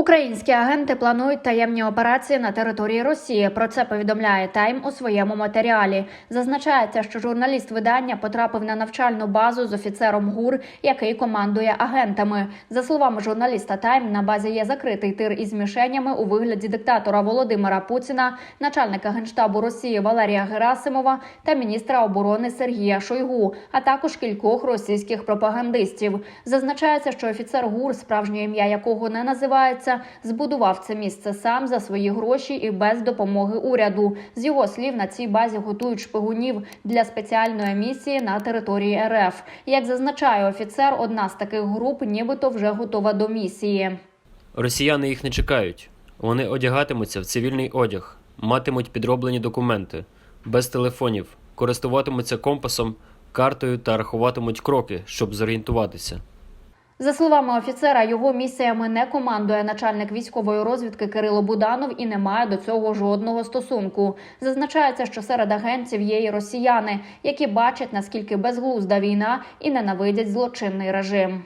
Українські агенти планують таємні операції на території Росії. Про це повідомляє Тайм у своєму матеріалі. Зазначається, що журналіст видання потрапив на навчальну базу з офіцером ГУР, який командує агентами. За словами журналіста Тайм, на базі є закритий тир із мішенями у вигляді диктатора Володимира Путіна, начальника генштабу Росії Валерія Герасимова та міністра оборони Сергія Шойгу, а також кількох російських пропагандистів. Зазначається, що офіцер ГУР, справжнє ім'я якого не називається, збудував це місце сам за свої гроші і без допомоги уряду. З його слів на цій базі готують шпигунів для спеціальної місії на території РФ. Як зазначає офіцер, одна з таких груп нібито вже готова до місії. Росіяни їх не чекають. Вони одягатимуться в цивільний одяг, матимуть підроблені документи, без телефонів, користуватимуться компасом, картою та рахуватимуть кроки, щоб зорієнтуватися. За словами офіцера, його місіями не командує начальник військової розвідки Кирило Буданов і не має до цього жодного стосунку. Зазначається, що серед агентів є і росіяни, які бачать наскільки безглузда війна і ненавидять злочинний режим.